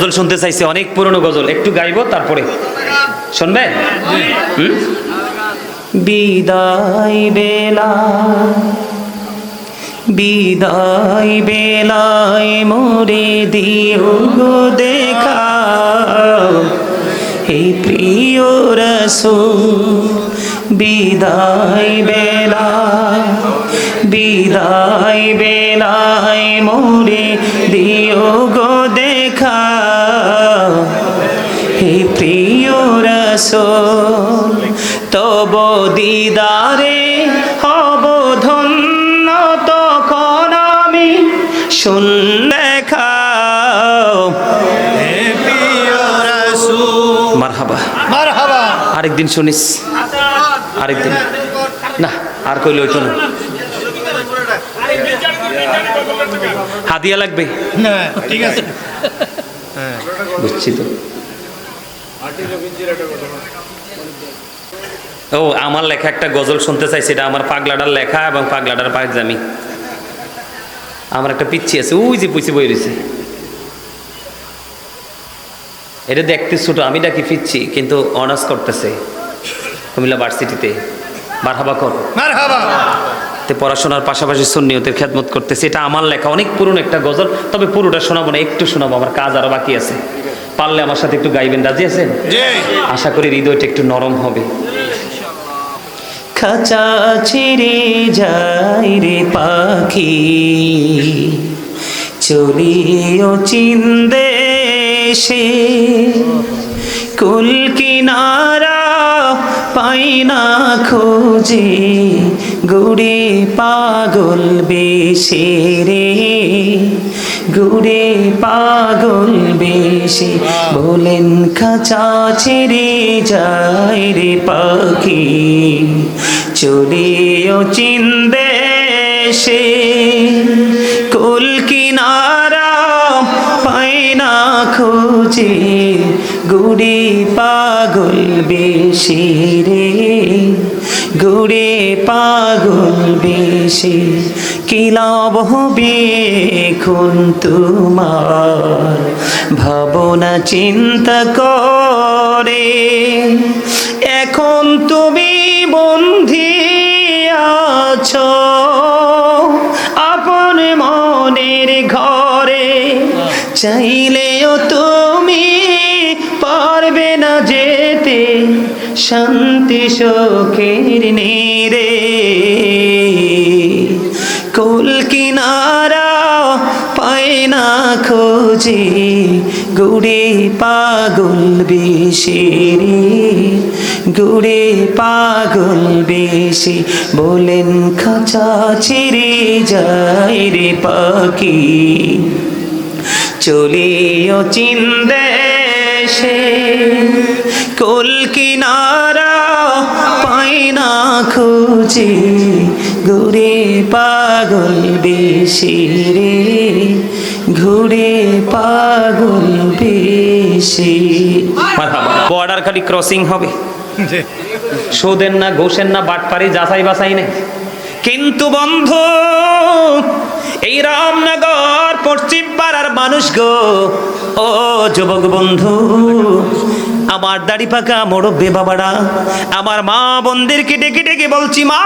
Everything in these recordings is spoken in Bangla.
গজল শুনতে চাইছে, অনেক পুরনো গজল। একটু গাইবো, তারপরে। শুনবে? বিদায় বেলা, বিদায় বেলায় মোরে দিও গো দেখা। হে প্রিয় রসুল, বিদায় বেলায় বিদায় বেলায় মোরে দিও গো দেখা। রসুল তব দিদারে হব ধন্য তখন আমি। শুন দেখাও। মারহাবা। মারহাবা। আরেকদিন শুনিস। আরেকদিন। না আর কইলে হইতো না। হাদিয়া লাগবে। না ঠিক আছে। বুঝছি তো। ও, আমার লেখা একটা গজল শুনতে চাই, সেটা আমার পাগলাটার লেখা এবং পাগলাটার পায়জামি আমার একটা পিচ্ছি আছে, ওই যে পুচি বই রয়েছে। এটা দেখতে ছোট, আমি ডাকি ফিরছি কিন্তু অনার্স করতেছে। কুমিল্লা ভার্সিটিতে। বারহাবা কর। মারহাবা! তে পড়াশোনার পাশাপাশি সুন্নিয়তের খেদমত করতেছে। এটা আমার লেখা অনেক পুরনো একটা গজল তবে পুরোটা শোনাবো না একটু শোনাবো আমার কাজ আরও বাকি আছে। পারলে আমার সাথে একটু গাইবেন রাজি আছেন? জি। আশা করি হৃদয়টা একটু নরম হবে। খাঁচা ছেড়ে যাই রে পাখি চলিও চিন্দেশে। কুল কিনারা পাই না খোঁজে গুড়ে পাগল বেশে রে। গুড়ে পাগল বেশে। বলেন খাঁচা ছেড়ে যায় রে পাখি। চলিও চিন্দেশে কুল কিনারা পাই না খোঁজে। গুড়ে পাগল বেশি রে। গুড়ে পাগল বেশি, কি লাভ হবে এখন তোমার? ভাবনা চিন্তা করে, এখন তুমি বন্ধি আছো, আপন মনের ঘরে, চাইলেও তুমি পারবে না যেতে, শান্তি সুখের নেরে। কুল কিনারা পায় না খোঁজে, গুড়ে পাগল বেশি রে গুড়ে পাগল বেশি বলেন খাঁচা ছেড়ে যায় রে পাখি। চলিও চিন্দেশে কুল কিনারা পাই না খুঁজে। ঘুরে পাগল বেশি রে ঘুরে পাগল বেশি। বর্ডার খালি ক্রসিং হবে। সুদের না ঘোষের না বাটপারি যাচাই বাছাই নেই। কিন্তু বন্ধু, এই রামনগর পশ্চিম পাড়ার মানুষ গো। ও যুবক বন্ধু, আমার দাড়ি পাকা মোড়ব্বে বাবারা, আমার মা বোনদেরকে ডেকে ডেকে বলছি, মা,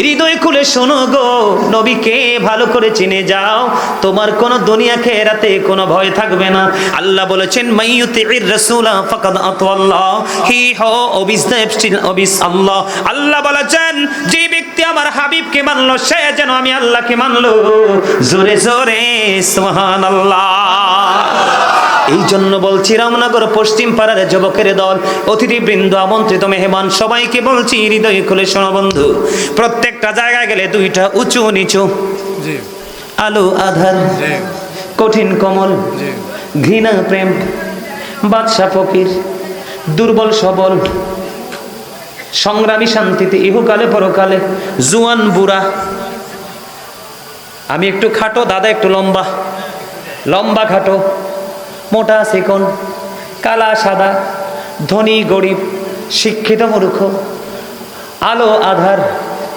হৃদয় খুলে শোনো গো, নবীকে ভালো করে চিনে যাও। তোমার কোনো দুনিয়া খেরাতে কোনো ভয় থাকবে না। আল্লাহ বলেছেন মাইয়ুতির রাসূলা ফাকাদ আতাল্লাহ হি হো অবিস আল্লাহ। আল্লাহ বলেছেন, যে ব্যক্তি আমার হাবিবকে মানলো সে যেন আমি আল্লাহকে মানলো। জোরে জোরে সুবহানাল্লাহ। এই জন্য বলছি রামনগর পশ্চিম পাড়ার যুবকের দল অতিথিবৃন্দ আমন্ত্রিত মেহমান সবাইকে বলছি হৃদয় খুলে শোনো বন্ধু। প্রত্যেকটা জায়গায় গেলে দুইটা উঁচু নিচু। আলো আধার। কঠিন কমল। ঘৃণা প্রেম। বাদশা ফকির। দুর্বল সবল। সংগ্রামী শান্তিতে, ইহুকালে, পরকালে, জুয়ান, বুড়া। আমি একটু খাটো, দাদা একটু লম্বা। লম্বা খাটো, মোটা চিকন কালা, সাদা, ধনী, গরিব, শিক্ষিত, মূর্খ, আলো, আধার,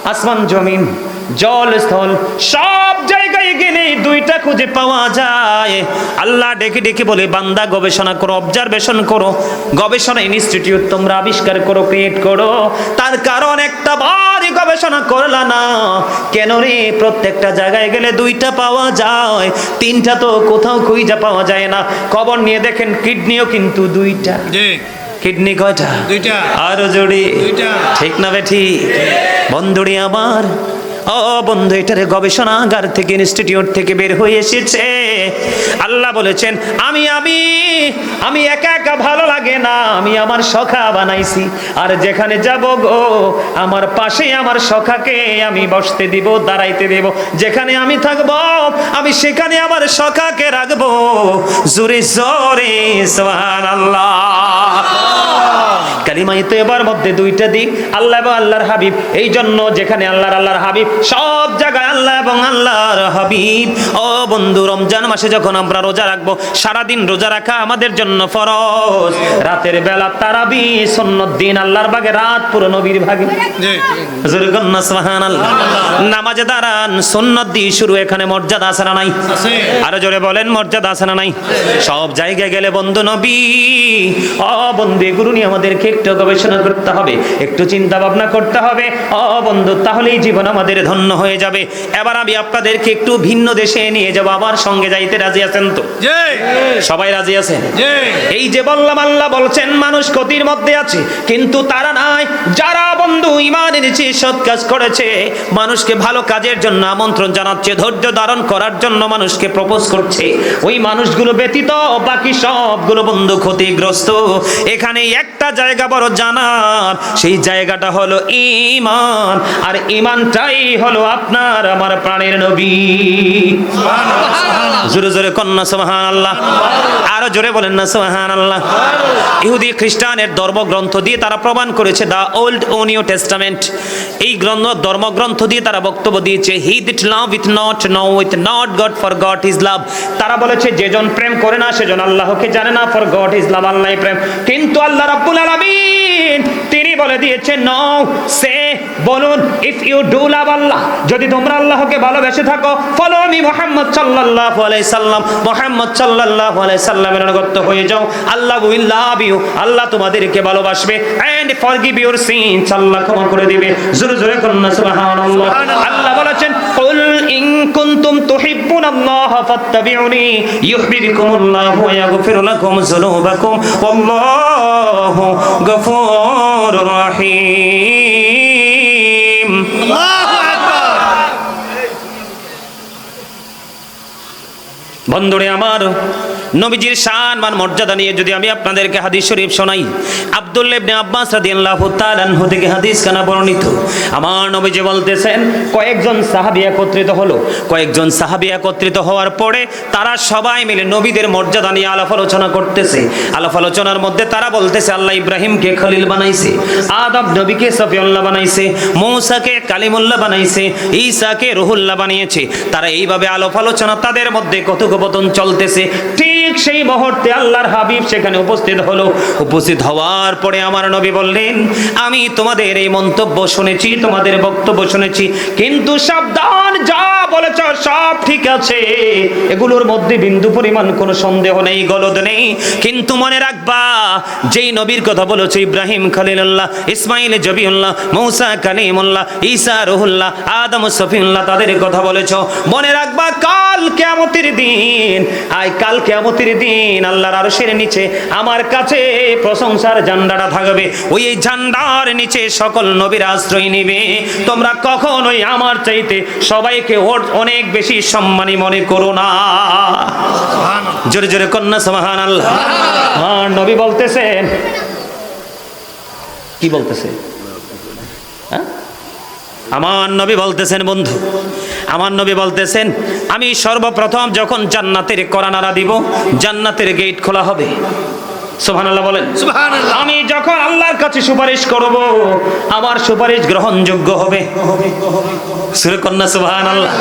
আসমান, জমিন, জল, স্থল, সব জায়গায় গেলে দুইটা খুঁজে পাওয়া যায়। আল্লাহ ডেকে ডেকে বলে বান্দা গবেষণা করো অবজারভেশন করো। গবেষণা ইনস্টিটিউট তোমরা আবিষ্কার করো ক্রিয়েট করো। তার কারণ একটা বারই গবেষণা করলা না। কেন রে? প্রত্যেকটা জায়গায় গেলে দুইটা পাওয়া যায়। তিনটা তো কোথাও খুঁজে পাওয়া যায় না। কবর নিয়ে দেখেন কিডনিও কিন্তু দুইটা। কিডনি কয়টা? দুইটা। আরও দুইটা। ঠিক না বেঠি? বন্ধুরি আমার ও বন্ধু, এটারে গবেষণাগার থেকে ইনস্টিটিউট থেকে বের হয়ে এসেছে। আল্লাহ বলেছেন, আমি আমি আমি একা একা ভালো লাগে না, আমি আমার সখা বানাইছি। আর যেখানে যাব গো, আমার পাশে আমার সখাকে আমি বসতে দিব, দাঁড়াইতে দেব। যেখানে আমি থাকব, আমি সেখানে আমার সখাকে রাখব। জোরে জোরে সোহান আল্লাহ কালিমাই এবার মধ্যে দুইটা দিক আল্লাহ এবং আল্লাহর হাবিব। এই জন্য যেখানে আল্লাহর আল্লাহর হাবিব সব জায়গায় আল্লাহ এবং আল্লাহর হাবিব। ও বন্ধু রমজান মাসে যখন আমরা রোজা রাখব সারাদিন রোজা রাখা আমাদের জন্য ফরজ। রাতের বেলা তারাবি সন্ন্যত দিন আল্লাহর ভাগে রাত পুরো নবীর ভাগে। নামাজে দাঁড়ান দিয়ে শুরু এখানে মর্যাদা আছে না নাই? আরও জোরে বলেন মর্যাদা আছে না নাই? সব জায়গায় গেলে বন্ধু নবী। ও বন্ধু এগুলো নিয়ে আমাদেরকে একটু গবেষণা করতে হবে একটু চিন্তা ভাবনা করতে হবে। ও বন্ধু তাহলেই জীবন আমাদের ধন্য হয়ে যাবে। এবার আমি আপনাদেরকে একটু ভিন্ন দেশে নিয়ে যাব আমার সঙ্গে যাইতে রাজি আছেন তো? সবাই রাজি আছেন? এই যে বললাম আল্লাহ বলছেন মানুষ ক্ষতির মধ্যে আছে কিন্তু তারা নাই। যারা বন্ধু ইমান এনেছে সৎ কাজ করেছে মানুষকে ভালো কাজের জন্য আমন্ত্রণ জানাচ্ছে ধৈর্য ধারণ করার জন্য মানুষকে প্রপোজ করছে। ওই মানুষগুলো ব্যতীত বাকি সবগুলো বন্ধু ক্ষতিগ্রস্ত। এখানে একটা জায়গা বড় জানার সেই জায়গাটা হলো ইমান আর ইমানটাই হলো আপনার আমার প্রাণের নবী। জোরে জোরে কন্যা সোহান আল্লাহ আরও জোরে বলেন না সোহান আল্লাহ ইহুদি খ্রিস্টানের ধর্মগ্রন্থ দিয়ে তারা প্রমাণ করেছে দা ওল্ড ও নিউ টেস্টামেন্ট। এই গ্রন্থ ধর্মগ্রন্থ দিয়ে তারা বক্তব্য দিয়েছে he that loveth not knoweth not God for God is love তারা বলেছে যেজন প্রেম করে না সেজন আল্লাহকে জানে না ফর গড ইজ লাভ আল্লাহ প্রেম। কিন্তু আল্লাহ রাব্বুল আলামিন বলে দিয়েছে নো সে বলুন if you do love Allah যদি তোমরা আল্লাহকে ভালোবেসে থাকো ফলো আমি মোহাম্মদ সাল্লাল্লাহু আলাইহি সাল্লাম মোহাম্মদ সাল্লাল্লাহু আলাইহি সাল্লামের অনুগত হয়ে যাও আল্লাহ উইল লাভ ইউ আল্লাহ তোমাদেরকে ভালোবাসবে এন্ড ফরগিভ ইউর সিনস আল্লাহ ক্ষমা করে দিবে জোরে জোরে করুন সুবহানাল্লাহ। আল্লাহ বলেছেন কুল ইন কুনতুম তুহিব্বুনাল্লাহ ফাত্তাবিউনি ইউহিব্বুকুমুল্লাহ ওয়া ইয়াগফির লাকুম যুনুবাকুম ওয়াল্লাহু গফুরুর রহিম। আল্লাহু আকবার। বন্ধুরে আমার নবীজির শান মান মর্যাদা নিয়ে যদি আমি আপনাদেরকে হাদিস শরীফ শোনাই, আব্দুল্লাহ ইবনে আব্বাস রাদিয়াল্লাহু তাআলা আনহু থেকে হাদিস কানা বর্ণিত। আমার নবীজি বলতেছেন, কয়েকজন সাহাবী একত্রিত হলো। কয়েকজন সাহাবী একত্রিত হওয়ার পরে তারা সবাই মিলে নবীদের মর্যাদা নিয়ে আলাপ আলোচনা করতেছে। আলাপ আলোচনার মধ্যে তারা বলতেছে, আল্লাহ ইব্রাহিমকে খলিল বানাইছে, আদম নবীকে সফিউল্লাহ বানাইছে, মৌসাকে কালিমুল্লাহ বানাইছে, ঈসাকে রুহুল্লাহ বানিয়েছে। তারা এইভাবে আলাপ আলোচনা তাদের মধ্যে কথোপকথন চলতেছে। ঠিক সেই মুহূর্তে আল্লাহর হাবিব সেখানে উপস্থিত হলো। উপস্থিত হওয়ার পরে আমার নবী বললেন, আমি তোমাদের এই মন্তব্য শুনেছি, তোমাদের বক্তব্য শুনেছি, কিন্তু সাবধান যা বলেছ সব ঠিক আছে। এগুলোর মধ্যে বিন্দু পরিমাণ কোনো সন্দেহ নেই, গলদ নেই। কিন্তু মনে রাখবা, যেই নবীর কথা বলেছে, Ibrahim Khalilullah, Ismail Zabihullah, Musa Kalimullah, Isa Ruhullah, Adam Safiullah তাদের কথা বলেছ। মনে রাখবা, কাল কেমতের দিন, আয় কাল কেমতের দিন আল্লাহর আরশের নিচে আমার কাছে প্রশংসার ঝান্ডাটা থাকবে। ওই ঝান্ডার নিচে সকল নবীর আশ্রয় নিবে। তোমরা কখনোই আমার চাইতে সবাইকে ওর অনেক বেশি সম্মানী মনে করো না। জোরে জোরে কন্যা সমাহান আল্লাহ নবী বলতেছেন। কি বলতেছে হ্যাঁ? আমার নবী বলতেছেন বন্ধু আমার নবী বলতেছেন আমি সর্বপ্রথম যখন জান্নাতের করানারা দিব জান্নাতের গেট খোলা হবে। সুবহানাল্লাহ বলেন। আমি যখন আল্লাহর কাছে সুপারিশ করব আমার সুপারিশ গ্রহণযোগ্য হবে। সুরকন্যা কন্যা সুবহানাল্লাহ।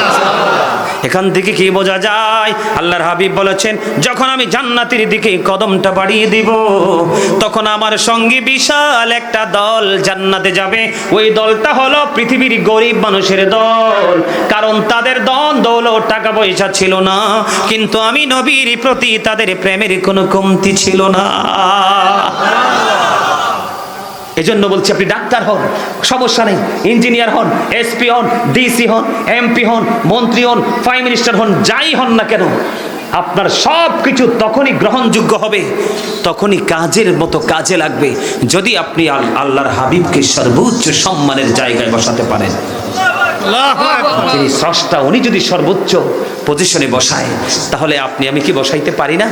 এখান থেকে কি বোঝা যায়? আল্লাহর হাবিব বলেছেন, যখন আমি জান্নাতের দিকে কদমটা বাড়িয়ে দিব, তখন আমার সঙ্গে বিশাল একটা দল জান্নাতে যাবে। ওই দলটা হলো পৃথিবীর গরিব মানুষের দল। কারণ তাদের দন দৌলত, টাকা পয়সা ছিল না। কিন্তু আমি নবীর প্রতি তাদের প্রেমের কোনো কমতি ছিল না। এজন্য বলছি আপনি ডাক্তার হন, সমস্যা নেই, ইঞ্জিনিয়ার হন, এসপি হন, ডিসি হন, এমপি হন, মন্ত্রী হন প্রাইম মিনিস্টার হন, যাই হন না কেন, আপনার সব কিছু তখনই গ্রহণযোগ্য হবে, তখনই কাজের মতো কাজে লাগবে, যদি আপনি আল্লাহর হাবিবকে সর্বোচ্চ সম্মানের জায়গায় বসাতে পারেন। যিনি স্রষ্টা উনি যদি সর্বোচ্চ পজিশনে বসায় তাহলে আপনি আমি কি বসাইতে পারি না?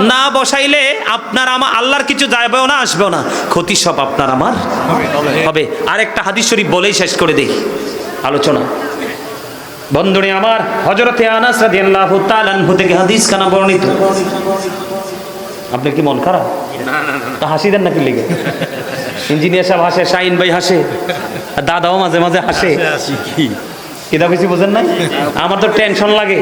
না বসাইলে আপনার আমার আল্লাহর কিছু যাবেও না আসবেও না। ক্ষতি সব আপনার আমার। হবে আরেকটা হাদিস শরীফ বলেই শেষ করে দেই। আলোচনা। বন্ধুরে আমার হজরতে আনাস রাদিয়াল্লাহু তাআলা আনহু থেকে হাদিস কানা বর্ণিত। আপনার কি মন খারাপ? তা হাসি দেন নাকি লেগে? ইঞ্জিনিয়ার সাহেব হাসে শাহিন ভাই হাসে আর দাদাও মাঝে মাঝে হাসে। কিছু বোঝেন নাই? আমার তো টেনশন লাগে।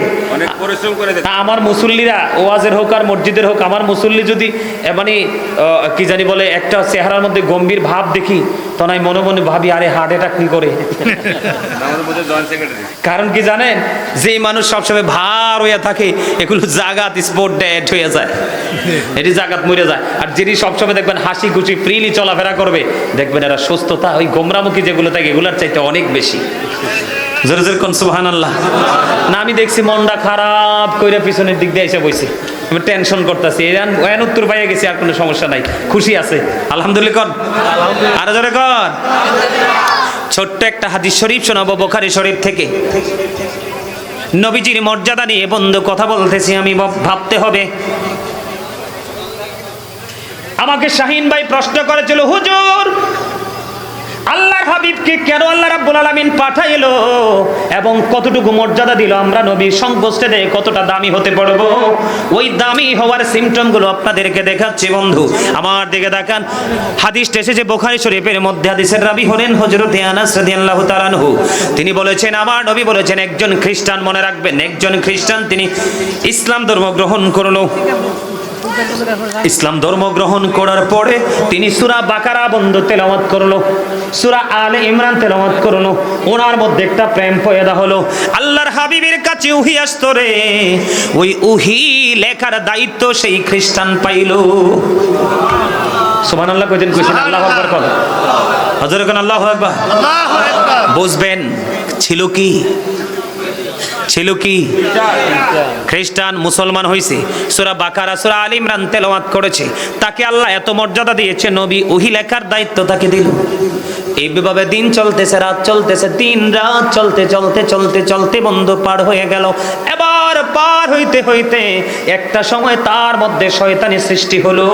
আমার মুসল্লিরা ওয়াজের হোক আর মসজিদের হোক আমার মুসল্লি যদি মানে কি জানি বলে একটা চেহারার মধ্যে গম্ভীর ভাব দেখি তখন আমি মনে মনে ভাবি আরে হার্ট অ্যাটাক কি করে? কারণ কি জানেন যে মানুষ সবসময় ভার হইয়া থাকে এগুলো জাগাত স্পোর্ট ডেট হয়ে যায়। এটি জাগাত মরে যায়। আর যিনি সবসময় দেখবেন হাসি খুশি ফ্রিলি চলাফেরা করবে দেখবেন এরা সুস্থতা ওই গোমরামুখী যেগুলো থাকে এগুলোর চাইতে অনেক বেশি। জোরে কোন সুবহান আল্লাহ না, আমি দেখছি মনটা খারাপ কইরা পিছনের দিক দিয়ে এসে বইছে। আমি টেনশন করতেছি। এরান ওয়ান উত্তর পাইয়ে গেছি, আর কোনো সমস্যা নাই। খুশি আছে। আলহামদুলিল্লাহ কন। আরও জোরে কন। ছোট্ট একটা হাদিস শরীফ শোনাবো বোখারি শরীফ থেকে। নবীজির মর্যাদা নিয়ে বন্ধু কথা বলতেছি, আমি ভাবতে হবে। আমাকে শাহিন ভাই প্রশ্ন করেছিল, হুজুর আল্লাহর হাবিবকে কেন আল্লাহ রাব্বুল আলামিন পাঠাইলো? এবং কতটুকু মর্যাদা দিল আমরা নবীর দেয় কতটা দামি হতে পারব? ওই দামি হওয়ার সিমটমগুলো আপনাদেরকে দেখাচ্ছি বন্ধু। আমার দিকে দেখান হাদিসটা এসেছে বোখারি শরীফের মধ্যে। হাদিসের রাবি হলেন হযরত আনাস রাদিয়াল্লাহু তাআলা আনহু। তিনি বলেছেন, আমার নবী বলেছেন, একজন খ্রিস্টান মনে রাখবেন, একজন খ্রিস্টান তিনি ইসলাম ধর্ম গ্রহণ করল। ইসলাম ধর্ম গ্রহণ করার পরে তিনি সুরা বাকারা বন্ধ তেলাওয়াত করল সুরা আলে ইমরান তেলাওয়াত করল ওনার মধ্যে একটা প্রেম পয়দা হলো। আল্লাহর হাবিবের কাছে উহি আসতো রে ওই উহি লেখার দায়িত্ব সেই খ্রিস্টান পাইলো। সুবহানাল্লাহ কইতেন কইছেন আল্লাহু আকবার হযরত আল্লাহু আল্লাহু আকবার। বুঝবেন ছিল কি? ছিল কি? খ্রিস্টান, মুসলমান হয়েছে সুরা বাকারা, সুরা আল ইমরান তেলাওয়াত করেছে। তাকে আল্লাহ এত মর্যাদা দিয়েছে, নবী ওহি লেখার দায়িত্ব তাকে দিল। এইভাবে দিন চলতেছে রাত চলতেছে দিন রাত চলতে চলতে চলতে চলতে বন্ধ পার হয়ে গেল। এবার পার হইতে হইতে একটা সময় তার মধ্যে শয়তানি সৃষ্টি হলো।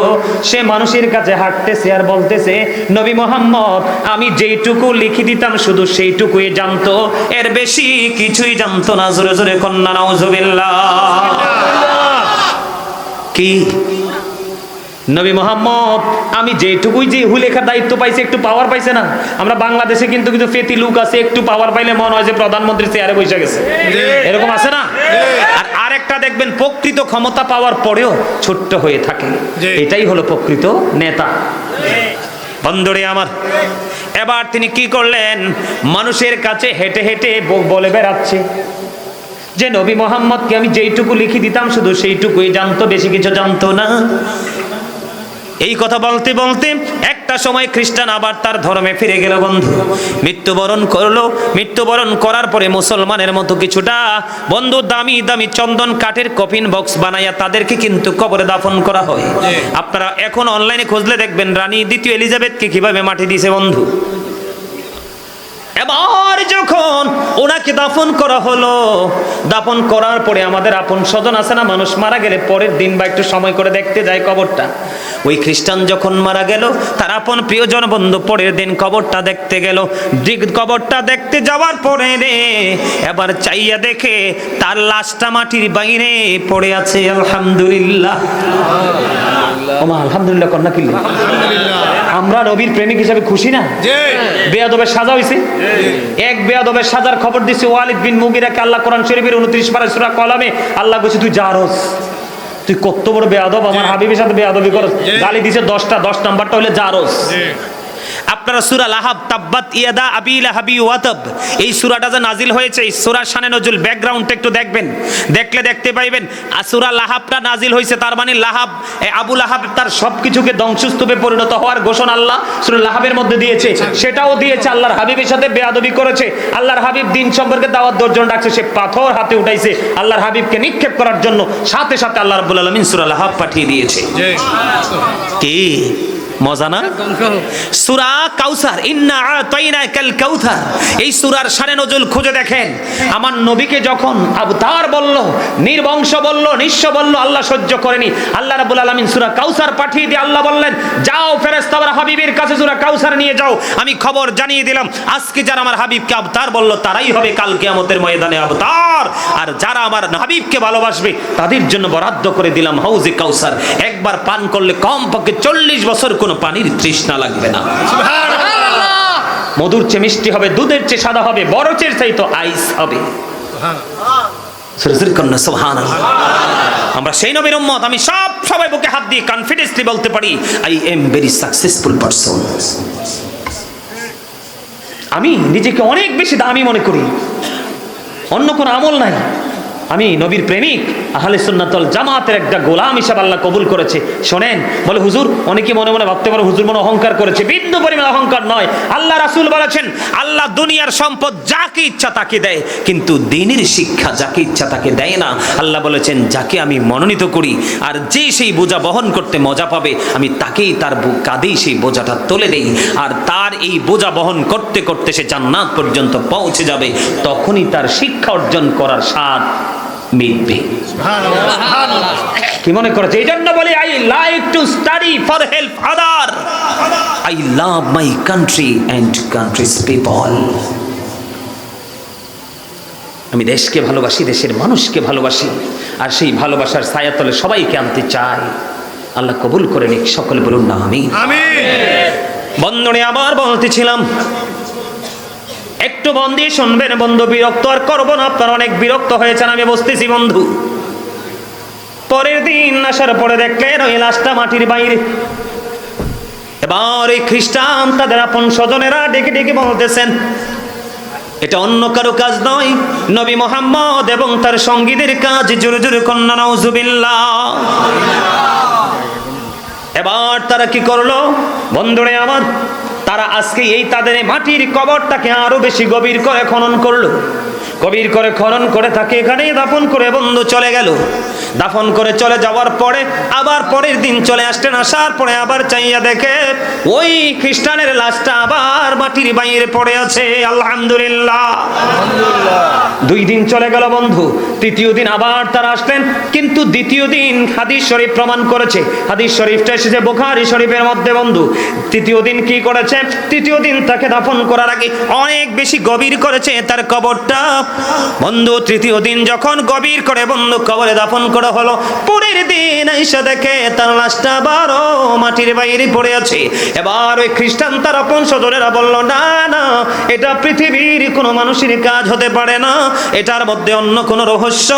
সে মানুষের কাছে হাঁটতেছে আর বলতেছে নবী মোহাম্মদ আমি যেইটুকু লিখি দিতাম শুধু সেইটুকুই জানতো। এর বেশি কিছুই জানতো না। জোরে জোরে কন্যা নাউজুবিল্লাহ। কি? নবী মোহাম্মদ আমি যেটুকুই যে হু লেখার দায়িত্ব পাইছি একটু পাওয়ার পাইছে না। আমরা বাংলাদেশে কিন্তু কিন্তু ফেতি লুক আছে একটু পাওয়ার পাইলে মনে হয় যে প্রধানমন্ত্রী চেয়ারে বসে গেছে। এরকম আছে না? আর আরেকটা দেখবেন প্রকৃত ক্ষমতা পাওয়ার পরেও ছোট্ট হয়ে থাকে। এটাই হলো প্রকৃত নেতা। বন্ধুরে আমার এবার তিনি কি করলেন? মানুষের কাছে হেঁটে হেঁটে বলে বেড়াচ্ছে। যে নবী মোহাম্মদকে আমি যেইটুকু লিখে দিতাম শুধু সেইটুকুই জানতো বেশি কিছু জানতো না। এই কথা বলতে বলতে একটা সময় খ্রিস্টান আবার তার ধর্মে ফিরে গেল বন্ধু। মৃত্যুবরণ করল। মৃত্যুবরণ করার পরে মুসলমানের মতো কিছুটা বন্ধু দামি দামি চন্দন কাঠের কফিন বক্স বানাইয়া তাদেরকে কিন্তু কবরে দাফন করা হয়। আপনারা এখন অনলাইনে খুঁজলে দেখবেন রানী দ্বিতীয় এলিজাবেথকে কীভাবে মাটি দিয়েছে বন্ধু। এবার যখন ওনাকে দাফন করা হলো দাফন করার পরে আমাদের আপন স্বজন আছে না মানুষ মারা গেলে পরের দিন বা একটু সময় করে দেখতে যায় কবরটা। ওই খ্রিস্টান যখন মারা গেল তার আপন প্রিয়জন বন্ধু পরের দিন কবরটা দেখতে গেল। দিক কবরটা দেখতে যাওয়ার পরে রে এবার চাইয়া দেখে তার লাশটা মাটির বাইরে পড়ে আছে আলহামদুলিল্লাহ। আলহামদুলিল্লাহ। কন্যা কিল্লি। আমরা নবীর প্রেমিক হিসাবে খুশি না? বেয়াদবের সাজা হয়েছে এক বেয়াদবে সাজার খবর দিছে ওয়ালিদ বিন মুগিরাকে আল্লাহ কোরআন শরীফের উনত্রিশ পারা সূরা কলামে আল্লাহ কইছে তুই জারস তুই কত বড় বেয়াদব আমার হাবিবের সাথে বেয়াদবি করস। গালি দিছে দশটা দশ নাম্বারটা হলে জারস। জি। আপনারা সূরা লাহাব তাব্বাত ইয়াদা আবি লাহাবি ওয়াতাব। এই সুরাটা যে নাজিল হয়েছে এই সূরার শানে নজুল ব্যাকগ্রাউন্ডটা একটু দেখবেন। দেখলে দেখতে পাইবেন আর সুরা লাহাবটা নাজিল হয়েছে তার মানে লাহাব আবু লাহাব তার সবকিছুকে ধ্বংসস্তূপে পরিণত হওয়ার ঘোষণা আল্লাহ সূরা লাহাবের মধ্যে দিয়েছে। সেটাও দিয়েছে আল্লাহর হাবিবের সাথে বেয়াদবি করেছে। আল্লাহর হাবিব দিন সম্পর্কে দাওয়াত দর্জন রাখছে সে পাথর হাতে উঠাইছে। আল্লাহর হাবিবকে নিক্ষেপ করার জন্য সাথে সাথে আল্লাহ রাব্বুল আলামিন সূরা লাহাব পাঠিয়ে দিয়েছে। কি? মজা না? সুরা কাউসার, ইন্না আতাইনাকাল কাউসার এই সুরার শানে নজুল খুঁজে দেখেন। আমার নবীকে যখন আবতার বলল, নির্বংশ বলল, নিঃস্ব বলল, আল্লাহ সহ্য করেনি। আল্লাহ সূরা কাউসার পাঠিয়ে দিয়ে আল্লাহ বললেন, যাও হাবিবের কাছে সূরা কাউসার নিয়ে যাও। আমি খবর জানিয়ে দিলাম, আজকে যারা আমার হাবিবকে আবতার বলল, তারাই হবে কাল কিয়ামতের ময়দানে আবতার। আর যারা আমার হাবিবকে ভালোবাসবে, তাদের জন্য বরাদ্দ করে দিলাম হাউজে কাউসার। একবার পান করলে কম পক্ষে চল্লিশ বছর কোনো পানির তৃষ্ণা লাগবে না। মধুর চেয়ে মিষ্টি হবে দুধের চেয়ে সাদা হবে বরফের চাইতো আইস হবে। আমরা সেই নবীর উম্মত আমি সব সবাই বুকে হাত দিয়ে কনফিডেন্সলি বলতে পারি I am very successful person আমি নিজেকে অনেক বেশি দামি মনে করি। অন্য কোনো আমল নাই। আমি নবীর প্রেমিক, আহলে সুন্নাতল জামাতের একটা গোলাম হিসাব আল্লাহ কবুল করেছে। শোনেন, বলে, হুজুর, অনেকে মনে মনে ভাবতে পারে, হুজুর মনে অহংকার করেছে। বিন্দু পরিমাণ অহংকার নয়। আল্লাহ রাসূল বলেছেন, আল্লাহ দুনিয়ার সম্পদ যাকে ইচ্ছা তাকে দেয়, কিন্তু দিনের শিক্ষা যাকে ইচ্ছা তাকে দেয় না। আল্লাহ বলেছেন, যাকে আমি মনোনীত করি, আর যে সেই বোঝা বহন করতে মজা পাবে, আমি তাকেই তার কাঁধেই সেই বোঝাটা তুলে দেই। আর তার এই বোঝা বহন করতে করতে সে জান্নাত পর্যন্ত পৌঁছে যাবে। তখনই তার শিক্ষা অর্জন করার স্বাদ মিটবে। কি মনে করেছে? এই জন্য বলি I like to study for help other I love my country and countries people আমি দেশকে ভালোবাসি দেশের মানুষকে ভালোবাসি আর সেই ভালোবাসার ছায়াতলে সবাইকে আনতে চাই। আল্লাহ কবুল করে নিক সকলে বলুন না আমি বন্ধনে আবার বলতেছিলাম একটু বন দিয়ে শুনবেন বন্ধু, বিরক্ত আর করব না, আপনার অনেক বিরক্ত হয়েছেন, আমি বসতেছি বন্ধু। পরের দিন আসার পরে দেখলেন ওই লাশটা মাটির বাইরে। এবার এই খ্রিস্টান তাদের আপন স্বজনেরা ডেকে ডেকে বলতেছেন, এটা অন্য কারও কাজ নয়, নবী মোহাম্মদ এবং তার সঙ্গীদের কাজ, জোরে জোরে কন্যা, নাউজুবিল্লাহ। এবার তারা কি করল? বন্ধুরে, আমার তারা আজকে এই তাদের মাটির কবরটাকে আরও বেশি গভীর করে খনন করল। গভীর করে খনন করে থাকে এখানেই দাফন করে বন্ধু চলে গেল। দাফন করে চলে যাওয়ার পরে আবার পরের দিন চলে আসতেন আসার পরে আবার চাইয়া দেখে ওই খ্রিস্টানের লাশটা আবার মাটির বাইরে পড়ে আছে। আলহামদুলিল্লাহ আলহামদুলিল্লাহ। দুই দিন চলে গেল বন্ধু। তৃতীয় দিন আবার তারা আসলেন, কিন্তু দ্বিতীয় দিন হাদিস শরীফ প্রমাণ করেছে। হাদিস শরীফটা এসেছে বোখারি শরীফের মধ্যে বন্ধু। তৃতীয় দিন কি করেছে? তৃতীয় দিন তাকে দাফন করার আগে অনেক বেশি গভীর করেছে তার কবরটা। বন্ধু, তৃতীয় দিন যখন গভীর করে বন্ধু কবরে দাফন করা হলো, পরের দিন এসে দেখে তার লাশটা আবারও মাটির বাইরে পড়ে আছে। এবার ওই খ্রিস্টান তার আপন সদরেরা বলল, না না, এটা পৃথিবীর কোনো মানুষের কাজ হতে পারে না। এটার মধ্যে অন্য কোনো রহস্য?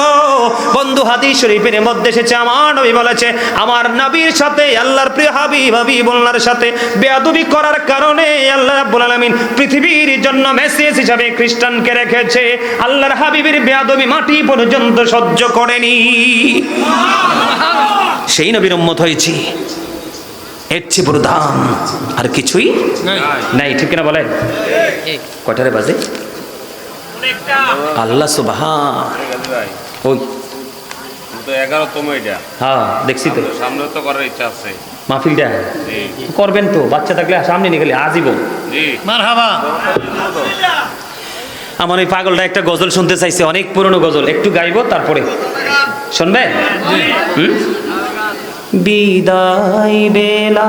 বন্ধু হাদিস শরীফের মধ্যে এসেছে আমার নবী বলেছে আমার নবীর সাথে আল্লাহর প্রিয় হাবিব হাবিবুল্লাহর সাথে বেয়াদবি করার কারণে আল্লাহ রাব্বুল আলামিন পৃথিবীর জন্য মেসেজ হিসাবে খ্রিস্টানকে রেখেছে। আল্লাহর হাবিবের বেয়াদবি মাটি পর্যন্ত সহ্য করেনি। সেই নবীর উম্মত হয়েছি। এর চেয়ে বড় দাম আর কিছুই নাই। ঠিক কিনা বলেন? কটারে বাজে? আল্লাহ সুবাহ ওই। এগারোতম এটা। হ্যাঁ দেখছি তো। সামনে তো করার ইচ্ছা আছে। মাহফিলটা করবেন তো বাচ্চা থাকলে সামনে নিয়ে গেলে আজীবন। আমার ওই পাগলটা একটা গজল শুনতে চাইছে অনেক পুরনো গজল। একটু গাইবো তারপরে। শুনবেন হুম? বিদায় বেলা।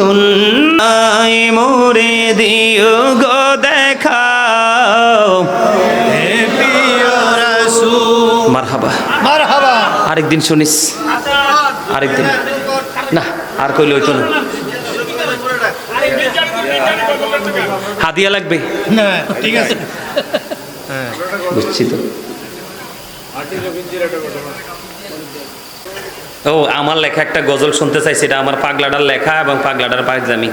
শুনাই মোরে দিও গো দেখা মারহাবা। মারহাবা। আরেকদিন শুনিস। আরেকদিন। না আর কইলে হইতো না। হাদিয়া লাগবে। না ঠিক আছে। বুঝছি তো। ও আমার লেখা একটা গজল শুনতে চাই সেটা আমার পাগলাডার লেখা এবং পাগলাটার পাগজামি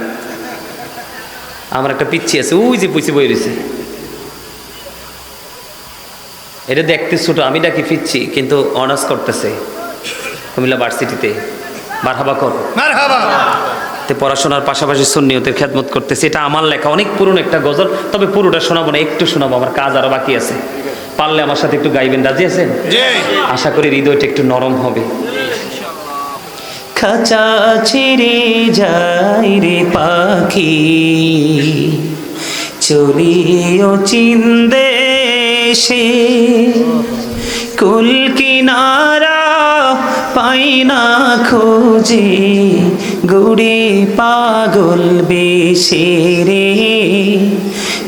আমার একটা পিচ্ছি আছে ওই যে পুষি বই রয়েছে। এটা দেখতে ছোট আমি ডাকি ফিরছি কিন্তু অনার্স করতেছে। কুমিল্লা ভার্সিটিতে। বারহাবা কর। মারহাবা। তে পড়াশোনার পাশাপাশি সুন্নিয়তের খেদমত করতেছে। এটা আমার লেখা অনেক পুরনো একটা গজল তবে পুরোটা শোনাবো না একটু শোনাবো আমার কাজ আরও বাকি আছে। পারলে আমার সাথে একটু গাইবেন রাজি আছেন? আশা করি হৃদয়টা একটু নরম হবে। খাঁচা ছেড়ে যাই রে পাখি। চলিও চিন্দে সে কুল কিনারা পাই না খোঁজে, গুড়ে পাগল বেশে রে।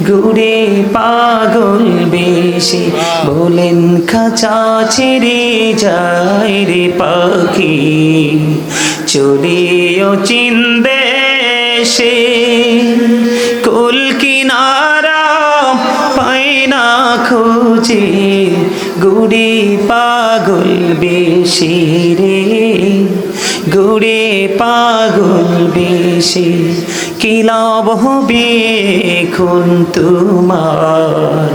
গুড়ে পাগল বেশি। বলেন, খাঁচা ছেড়ে যায় রে পাখি। চলিও চিন্দে সে কুল কিনারা খোঁজে। গুড়ে পাগল বেশি রে। গুড়ে পাগল বেশি। কি লাভ হবে এখন তোমার?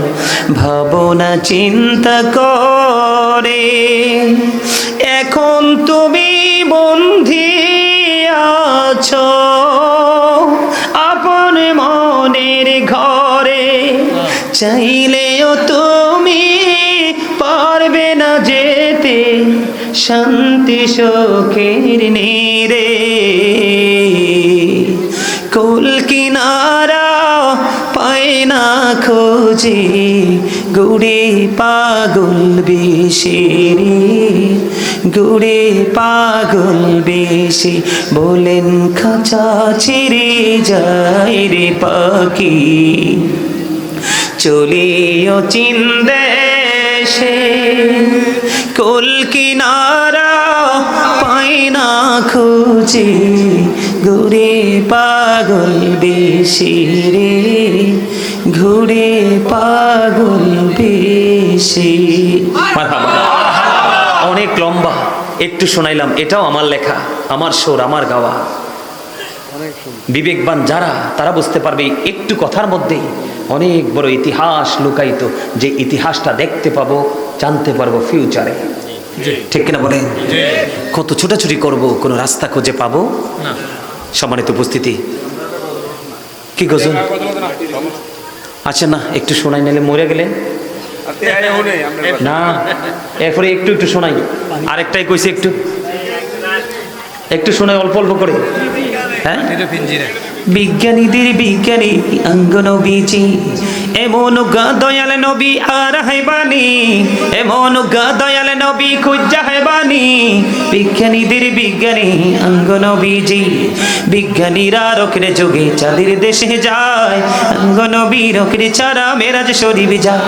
ভাবনা চিন্তা করে। এখন তুমি বন্ধি আছো আপন মনের ঘরে। চাইলেও তুমি পারবে না যেতে শান্তি শোকের নেরে। কুল কিনারা পায় না খোঁজে, গুড়ে পাগল বেশি রে গুড়ে পাগল বেশি বলেন খাঁচা ছেড়ে যায় রে পাখি। চলিও চিন্দেশে কুল কিনারা পাই না খুঁজে ঘুরে পাগল বেশি রে ঘুরে পাগল বেশি। অনেক লম্বা। একটু শোনাইলাম এটাও আমার লেখা আমার সুর আমার গাওয়া। বিবেকবান যারা তারা বুঝতে পারবে একটু কথার মধ্যেই অনেক বড় ইতিহাস লুকায়িত যে ইতিহাসটা দেখতে পাবো জানতে পারব ফিউচারে ঠিক কিনা বলেন? কত ছোটাছুটি করব কোনো রাস্তা খুঁজে পাবো? সম্মানিত উপস্থিতি। কি গজন আচ্ছা না, একটু শোনাই নিলে মরে গেলেন। না, এরপরে একটু একটু শোনাই। আরেকটাই কইছে একটু। একটু শোনাই, অল্প অল্প করে। হ্যাঁ? বিজ্ঞানীদের বিজ্ঞানী অঙ্গন বীজি এমন গা দয়াল নবী আর হেবানি এমন গা দয়াল নবী খুঁজা হেবানি বিজ্ঞানীদের বিজ্ঞানী অঙ্গন বীজি বিজ্ঞানীরা রকের যোগে চাঁদের দেশে যায় অঙ্গন রকের ছাড়া মেরাজ শরীফ যায়।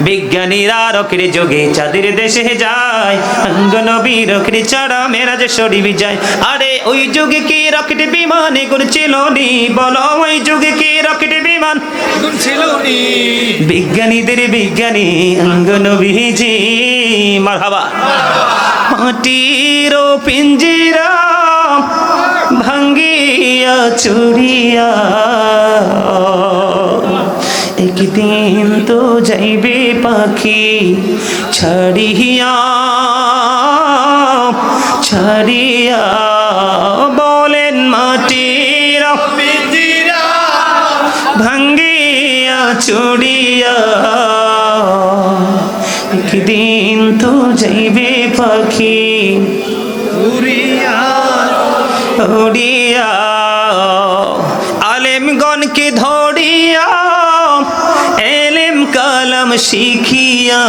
বিজ্ঞানীরা রকের যোগে চাঁদের দেশে যায় অঙ্গন রকের ছাড়া মেরাজ শরীফ যায়। আরে ওই যুগে কি রকেট বিমানে গুণ ছিল নি? বলো ওই যুগে কি রকেট বিমান? বিজ্ঞানীদের বিজ্ঞানী অঙ্গন বিজি। মারহাবা। মাটির পিঞ্জিরা ভাঙ্গিয়া চুরিয়া। একদিন তো যাইবে পাখি ছাড়িয়া ছাড়িয়া। ভাঙ্গিয়া চুড়িয়া একদিন তো যাইবে পাখি। উড়িয়া উড়িয়া আলেমগণকে ধরিয়া এলেম কালাম শিখিয়া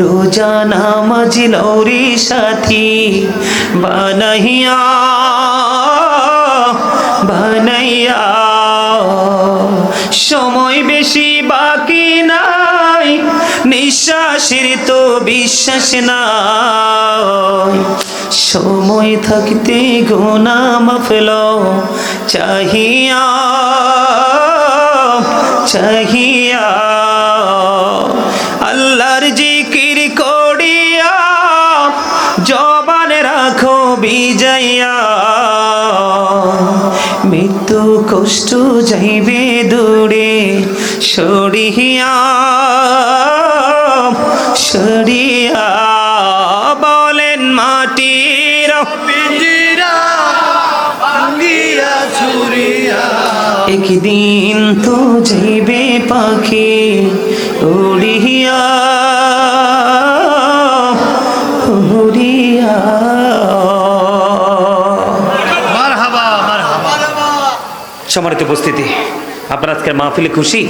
রোজা নামাজ লৌরি সাথী বানাইয়া বানাইয়া সময় বেশি বাকি নাই, নিঃশ্বাসের তো বিশ্বাস নাই। সময় থাকতে গোনা মাফল চাহিয়া চাহিয়া মৃত্যু কষ্ট যাইবে দূরে, সরিয়া সরিয়া বলেন মাটির পিঞ্জিরা একদিন তো যাইবে পাখি, উড়িয়া উড়িয়া। উপস্থিতি। আপনার আজকের মাহফিলে খুশি?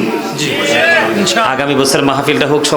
আগামী বছর মাহফিলটা হোক সবাই